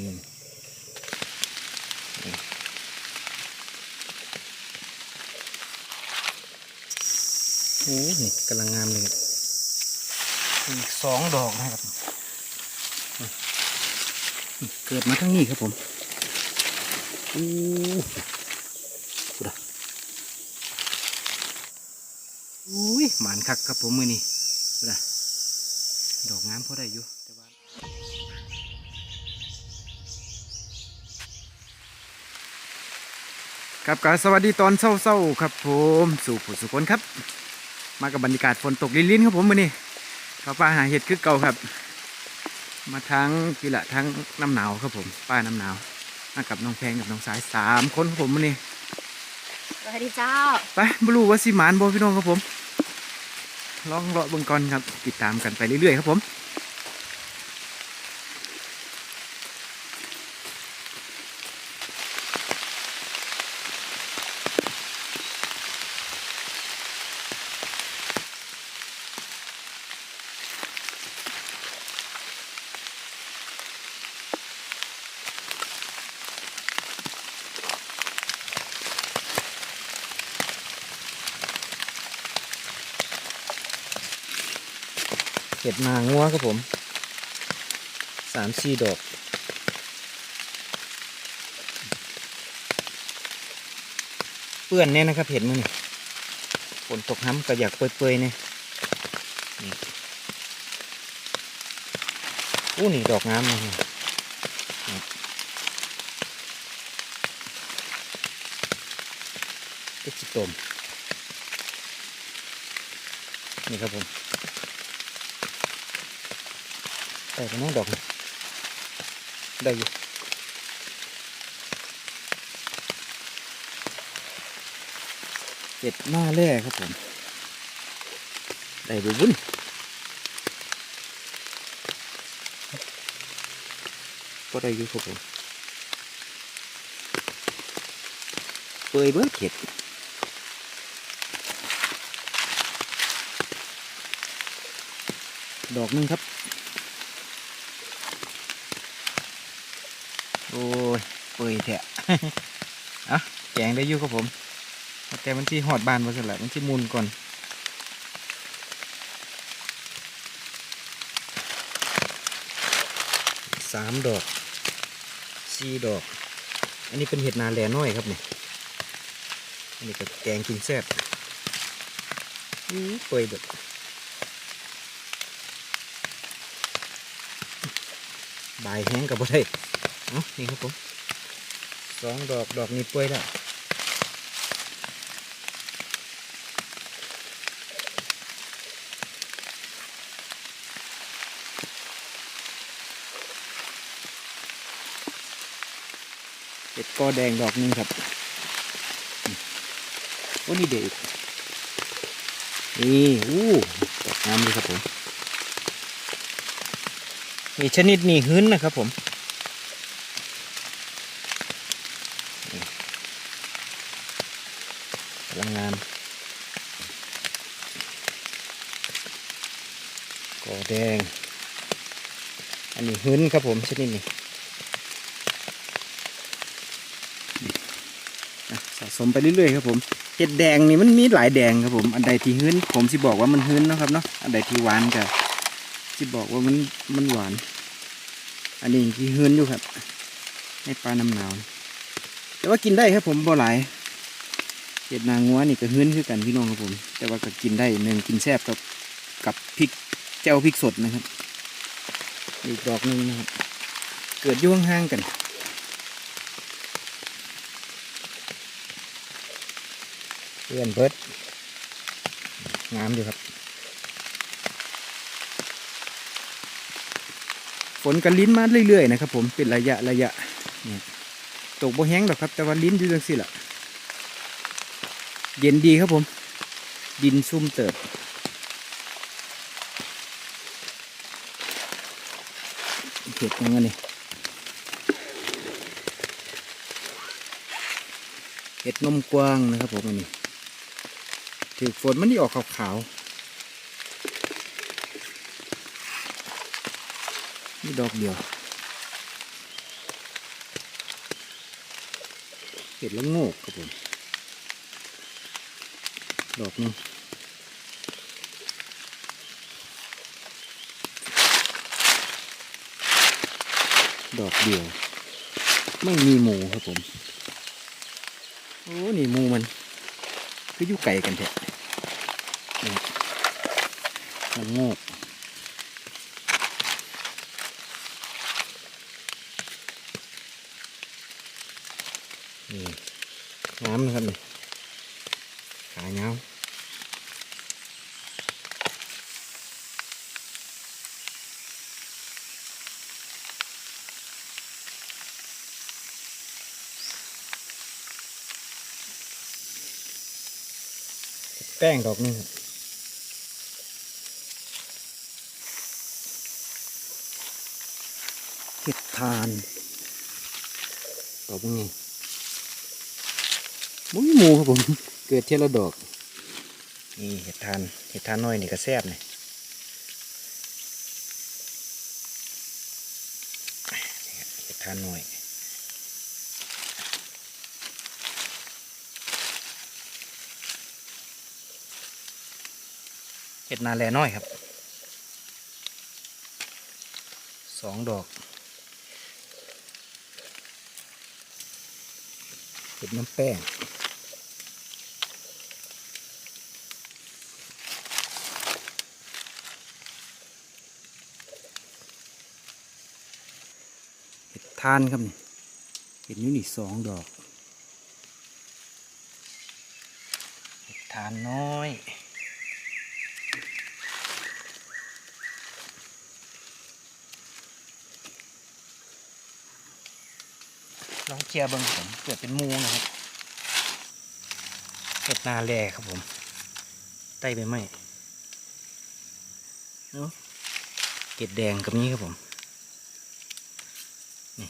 นี่นี่โอ้นี่กำลังงามเลยครับอีกสองดอกนะครับนี่เกิดมาทั้งนี้ครับผมอู้ดูดอุ้ยหมานคักครับผมมือนี่ดูด ครับก็สวัสดีตอนเศร้าๆครับผมสู่ผู้สุคนครับ มากับบรรยากาศฝนตกลิ้นๆครับผมมื้อนี้เขาป้าหาเห็ดคือเก่าครับ มาทั้งกีละทั้งน้ำหนาวครับผม ป้าน้ำหนาวมากับน้องแพงกับน้องสายสามคนครับผมมื้อนี้สวัสดีเจ้าไปบรู้ว่าสิหมานบ่พี่น้องครับผมลองเลาะเบิ่งก่อนครับ ติดตามกันไปเรื่อยๆครับผม เห็ดนางัวครับผมสามสี่ดอกเปื้อนเนี่ยนะครับเห็ดมือนี่ฝนตกน้ำก็อยากเปื่อยๆเนี่ยนี่อู้นี่ดอกงามเลยนี่นี่ก็จิตมนี่ครับผม ได้ไปน้องดอกได้อยู่เจ็ดหน้าแร่ครับผม ได้บุบุญก็ได้อยู่ครับผมเปยเบิดเห็ดดอกนึงครับ โอ้ยเปื่อยแทะอะแกงได้อยู่ครับผม แต่มันที่หอดบานมาสละมันที่มุนก่อนสามดอกสี่ดอก อันนี้เป็นเห็ดนาแลน้อยครับเนี่ยอันนี้ก็แกงกินแซ่บอื้อเปื่อยเบิดบายแห้งกับบ่ได้เอา นี่ครับผมสองดอกดอกนี้เปื่อยแล้วเห็ดกอแดงดอกหนึงครับโอ้นี่เด็กนี่อู้ดอกงามเลยครับผมนี่ชนิดนี้หื้นนะครับผม พลังงานกอแดง อันนี้หื้นครับผมชนิดนี้สะสมไปเรื่อยๆครับผมเห็ดแดงนี่มันมีหลายแดงครับผม อันใดที่หื้นผมสิบอกว่ามันหื้นนะครับเนาะ อันใดที่หวานก็สิบอกว่ามันมันหวาน อันนี้ที่หื้นอยู่ครับในปลาน้ำหนาว แต่ว่ากินได้ครับผมบ่หลายเห็ดนางงัวนี่ก็เฮือนคือกันพี่น้องครับผม แต่ว่าก็กินได้หนึ่งกินแซ่บกับกับพริกเจ้าพริกสดนะครับ อีกดอกหนึ่งนะครับ เกิดอยุ่ห่างกัน เพื่อนเบิดงามอยู่ครับ ฝนกันลิ้นมาเรื่อยๆนะครับผมเป็นระยะระยะตกบ่แห้งหรอกครับ แต่ว่าลิ้นอยู่จังสิล่ะ เย็นดีครับผม ดินซุ่มเติบ เห็ดยังไงนี่เห็ดนมกว้างนะครับผมนี่ถือฝนมันนี่ออกขาวๆนี่ดอกเดียวเห็ดละโงกครับผมดอกนึง ดอกเดียว ไม่มีหมูครับผม โอ้นี่หมูมันก็อยู่ไกลกันแท้นี่ละโงก นี่น้ำนะครับนี่ขาเงาว แป้งดอกนึงเห็ดทานดอกนไงมุ้ยหมูครับผม เกิดเทยละดอก นี่เห็ดทานเห็ดทานน้อยนี่ก็แซ่บเลยเห็ดทานน้อย เห็ดนาแลน้อยครับสองดอกเห็ดน้ำแป้งเห็ดทานครับนี่เห็ดนี้นี่สองดอก เห็ดทานน้อย ลองเคลียร์เบิ้งผมเกิดเป็นมูนะครับเห็ดนาแลครับผมใต้ใบไม้เนาะเกล็ดแดงกับนี้ครับผมนี่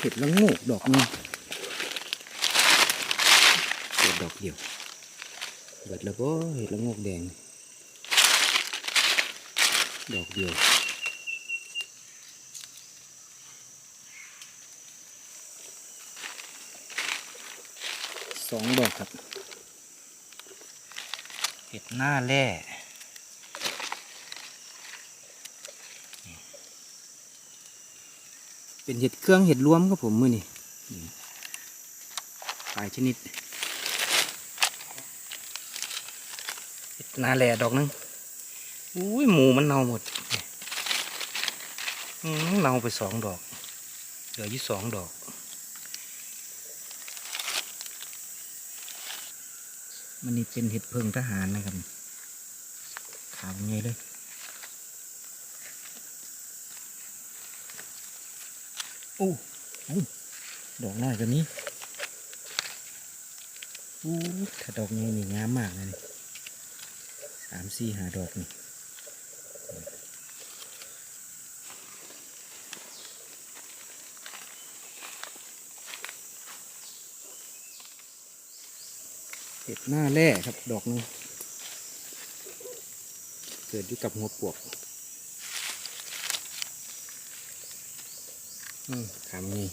เห็ดละโงกดอกนึงเกิดดอกเดียวเบิดแล้วก็เห็ดละโงกแดง ดอกเดียว สองดอกครับ เห็ดหน้าแร่เป็นเห็ดเครื่องเห็ดรวมครับผมมือนี่หลายชนิด เห็ดหน้าแร่ดอกหนึงอุ้ยหมูมันเน่าหมดเน่าไปสองดอก เหลืออยู่สองดอก มันนี่เป็นเห็ดเพิงทหารนะครับขาวไงเลยโอ้เอ้ดอกน้อยกว่านี้อู้ถ้าดอกนี้นี่งามมากเลยสามสี่หาดอกนี่ หน้าแร่ครับ ดอกหนึงเกิดอยู่กับหัวปวกอืมขามนี่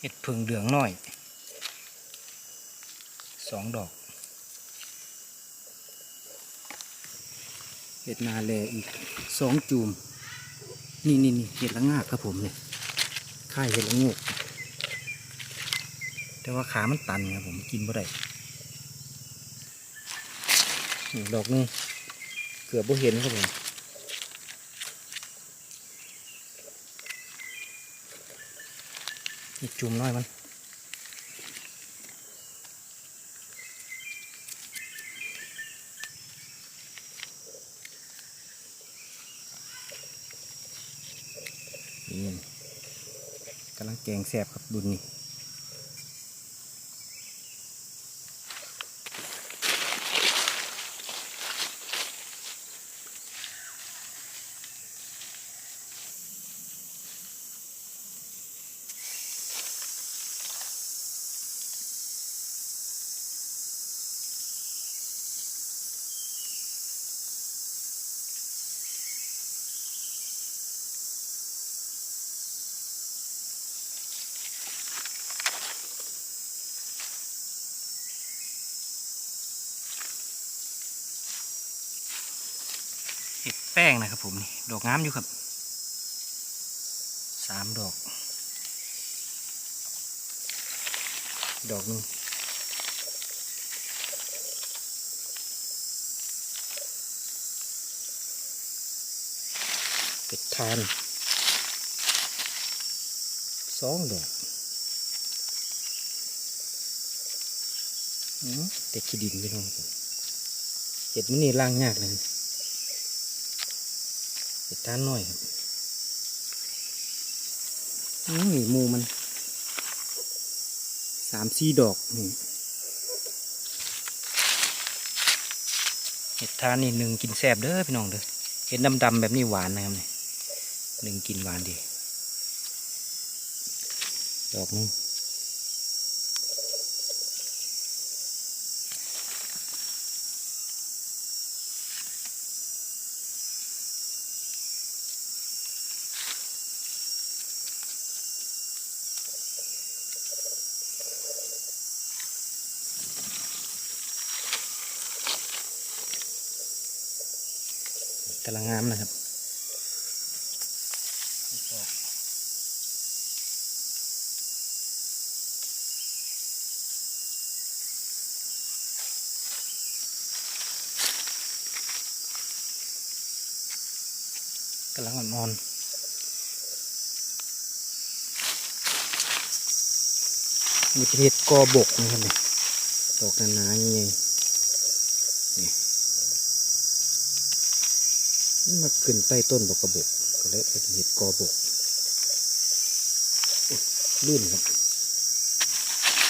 เห็ดผึ่งเหลืองน้อยสองดอกเห็ดนาแลอีกสองจูม นี่นี่นี่เห็ดละงากครับผมเนี่ยค่ายเห็ดละงูก แต่ว่าขามันตันครับผมกินไม่ได้ดอกนึงเกือบบ่เห็นครับผมจุ่มน้อยมันนี่กำลังแกงแสบครับดุนนี่ แป้งนะครับผมนี่ดอกงามอยู่ครับสามดอก ดอกนึงเป็ดทานสองดอกอืมแต่ขี้ดินพี่น้องเห็ดมันนี่ล่างยากเลย เห็ดทานหน้อยครับอืมนี่หมูมันสามสี่ดอกนี่เห็ดทานนี่หนึ่งกินแซ่บเด้อพี่น้องเด้อเห็ดดำๆแบบนี้หวานนะครับนี่หนึ่งกินหวานดี ดอกนึง กำลังงามนะครับกำลังอ่อนๆนี่เป็นเห็ดกอบกนะครับเนี่ยดอกหนาๆนี่ไงนี่ มาขึ้นใต้ต้นบกกระบกก็เลยเป็เห็ดกอบกลื่นครับ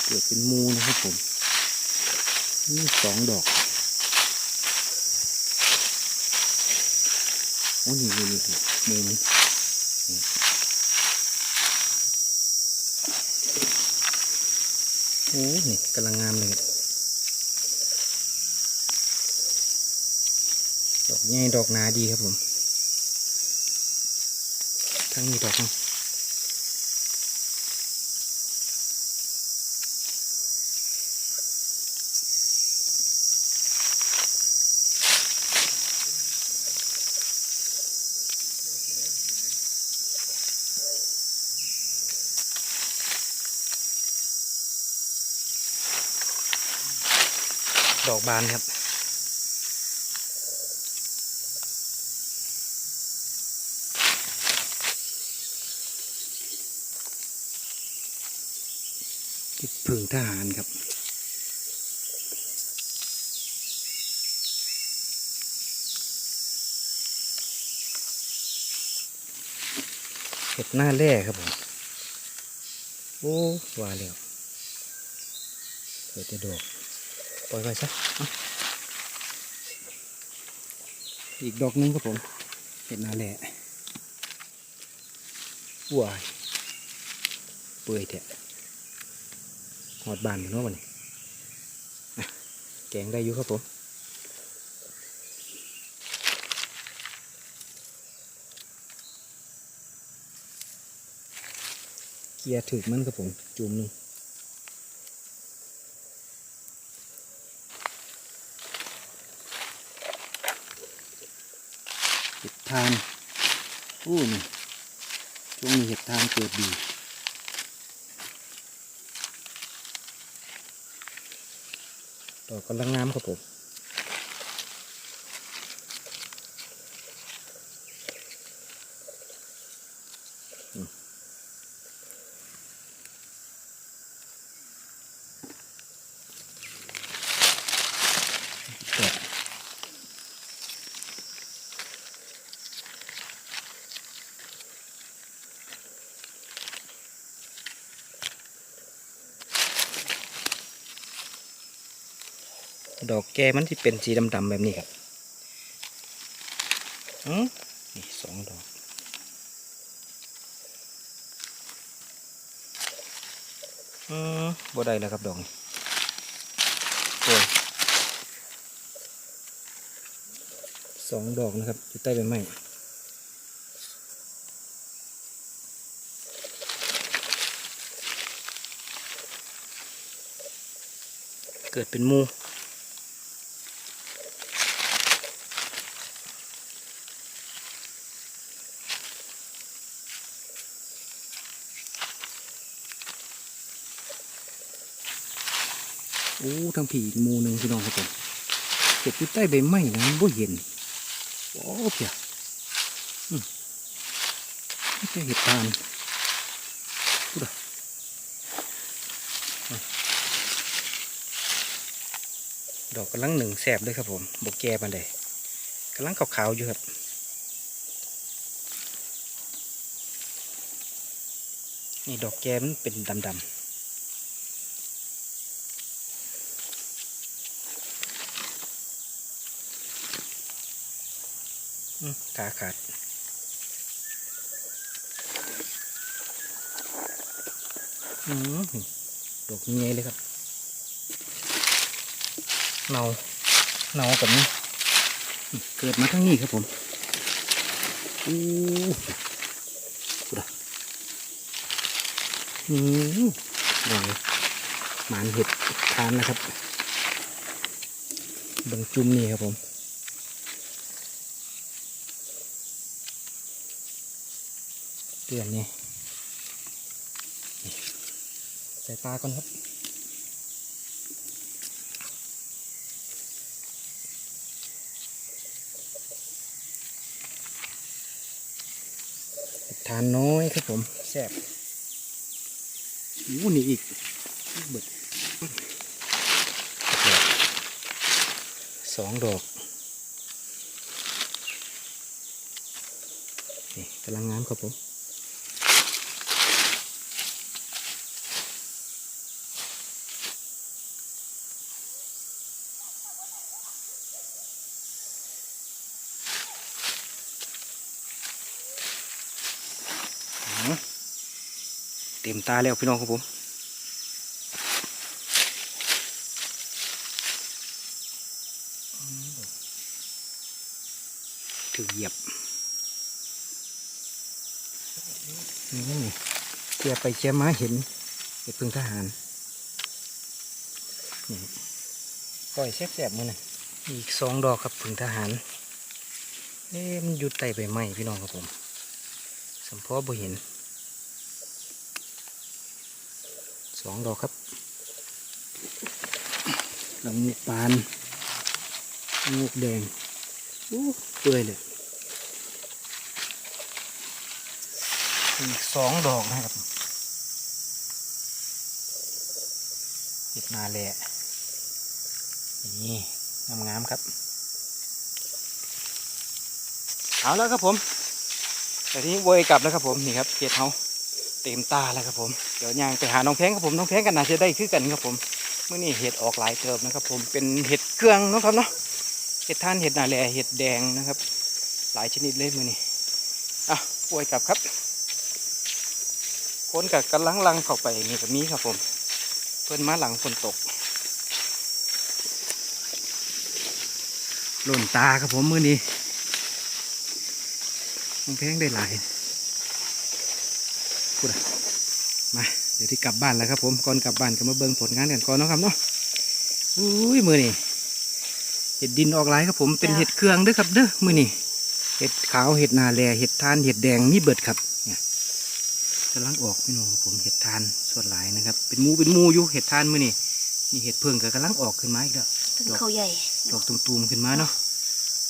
เกิดเป็นมูนะครับผม นี่สองดอกโอ้นี่นี่นี่นี่มือมันโอ้นี่กำลังงามเลยครับดอก ใหญ่ดอกหนาดีครับผม ทั้งนี้ดอกนึงดอกบานครับ พึ่งทหารครับ เห็ดหน้าแร่ครับผม โอ้ว่าแล้วเปิดจะดอกปล่อยไปซะอีกดอกหนึงครับผม เห็ดหน้าแร่ว้ายเปื่อยแท้ หอดบานอยู่เนาะวันนี้อะแกงได้อยู่ครับผมเกียร์ถึกมันครับผมจุ่มหนึ่งเห็ดทานอู้นี่ช่วงนี้เห็ดทานเกิดดี ดอ กกำลังงามครับผม ดอกแกมันที่เป็นสีดำๆแบบนี้ครับอืมนี่สองดอกอืมบ่ได้แล้วครับดอกนี่โอ้ยสองดอกนะครับอยู่ใต้ใบไม้เกิดเป็นมู อ้ทางผีอีกมูหนึ่งพี่น้องครับผมเก็บอยู่ใต้ใบไม้นะมันบ่เห็นโอ้เพียอืมนี่จะเห็ดทานพูดอะดอกกำลังหนึ่งแสบเลยครับผมบกแก่ปันใดกำลังขาวๆอยู่ครับนี่ดอกแก้มนเป็นดำๆ ขาขาดอืมดอกเงี้ยเลยครับ เนาเนากับนี้เกิดมาทั้งนี้ครับผมอู้กูดะอืมวางหมานเห็ดทานนะครับบังจุ่มนี่ครับผม เตือนนี่นี่ใส่ปลาก่อนครับเห็ดทานน้อยครับผมแซ่บอู้นี่อีกเบิดดอกสองดอกนี่กำลังงามครับผม ตาแล้วพี่น้องครับผมถือเหยียบนี่เกียไปเชียมาเห็นเห็ดพึ่งทหารปล่อยแสบๆมือนะอีกสองดอกครับพึ่งทหารเอ๊มันอยู่ใต้ใบไม้พี่น้องครับผม สมพอบ่เห็น สองดอกครับลำงูปานงูแดงอู้เปื่อยเลยอีกสองดอกนะครับเห็ดนาแหละนี่งามๆครับ เอาแล้วครับผมแต่ทีนี้เวยกลับแล้วครับผม นี่ครับเห็ดเขา เต็มตาแล้วครับผมเดี๋ยวยางไปหาน้องแพงครับผมน้องแพงกันน่าจะได้คือกันครับผมเมื่อนี้เห็ดออกหลายเติบนะครับ ผมเป็นเห็ดเครื่องนะครับเนาะเห็ดท่านเห็ดนาแลเห็ดแดงนะครับ หลายชนิดเลยมื่อนี่อะป่วยกลับครับคนกับกำลังลังเข้าไปนี่กับมีครับผม เพิ่อนมาหลังฝนตกหล่นตาครับผมมื่อนี้มงแพงได้หลาย พูดอะมาเดี๋ยวที่กลับบ้านแล้วครับผมก่อนกลับบ้านก็มาเบิ่งผลงานกันก่อนเนาะครับเนาะอุ้ยมือนี่เห็ดดินออกหลายครับผมเป็นจ้ะเห็ดเครื่องเด้วยครับเด้อมือนี่เห็ดขาวเห็ดนาแลเห็ดทานเห็ดแดงมีเบิดครับเนี่ยกำลังออกพี่น้องครับผมเห็ดทานส่วนหลายนะครับ เป็นหมูเป็นหมูอยู่เห็ดทานมือนี่นี่เห็ดเพิ่งก็กำลังออกขึ้นมาอีกแล้วต้นเขาใหญ่ดอกตุ่มๆขึ้นมาเนาะ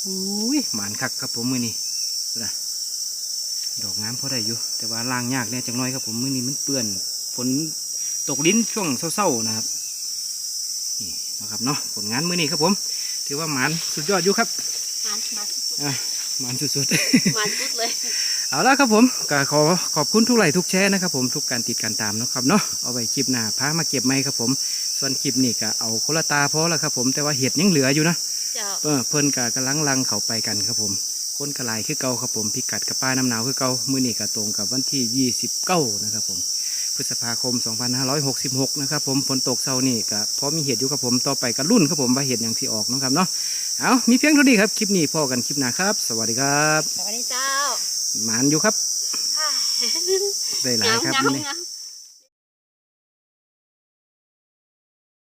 อุ้ยหมานคักครับผมมือนี่นะ ดอกงามพอได้อยู่ แต่ว่าล่างยากเนี่ยจังน้อยครับผมมือนี้มันเปื้อนฝนตกลิ้นช่วงเศร้าๆนะครับนี่นะครับเนาะผลงานมือนี้ครับผม ถือว่าหมานสุดยอดอยู่ครับมันมันอะหมานสุดมันสุดเลยๆเอาละครับผมก็ขอขอบคุณทุกไลค์ทุกแชร์นะครับผมทุกการติดการตามนะครับเนาะเอาไว้คลิปหน้าพามาเก็บไม้ครับผม ส่วนคลิปนี้ก็เอาคนละตาพอแล้วครับผมแต่ว่าเห็ดยังเหลืออยู่นะเจ้าเออเพิ่นก็กำลังลังเขาไปกันครับผม คนกระไลคือเก่าครับผมพิกัดกับป้ายน้ำหนาวคือเก่ามื้อนี้ก็ตรงกับวันที่ 29 นะครับผมพฤษภาคม 2566 นะครับผมฝนตกเช้านี่ก็พอมีเหตุอยู่ครับผมต่อไปก็รุ่นครับผมว่าเหตุอย่างที่ออกเนาะครับเนาะเอามีเพียงเท่านี้ครับ คลิปนี้พอกันคลิปหน้าครับ สวัสดีครับสวัสดีเจ้าหมานอยู่ครับฮ่าได้หลายครับงามมื้อนี้งาม